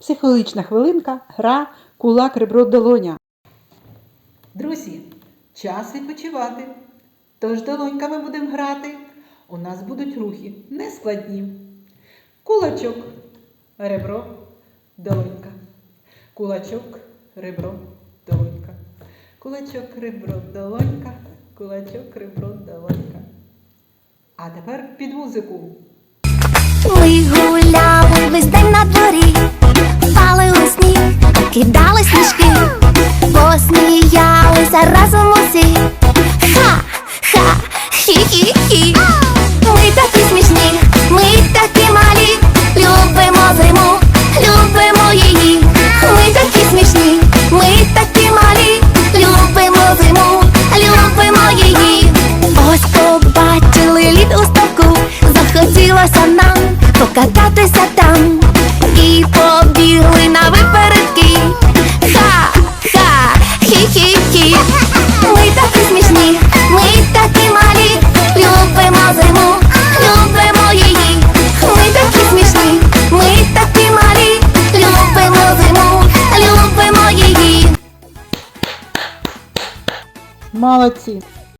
Психологічна хвилинка, гра, кулак, ребро, долоня. Друзі, час відпочивати. Тож долоньками будемо грати. У нас будуть рухи нескладні. Кулачок, ребро, долонька. Кулачок, ребро, долонька. Кулачок, ребро, долонька. Кулачок, ребро, долонька. А тепер під музику. Ми гуляли кидали сніжки, посміялися разом усі. Ха, ха, хі-хі-хі. Ми такі смішні, ми такі малі, любимо зиму, любимо її. Ми такі смішні, ми такі малі, любимо зиму, любимо її. Ось побачили лід у ставку, захотілося нам покататися там. І Ми такі смішні, ми такі малі, любимо зиму, любимо її. Ми такі смішні, ми такі малі, любимо зиму, любимо її. Молодці!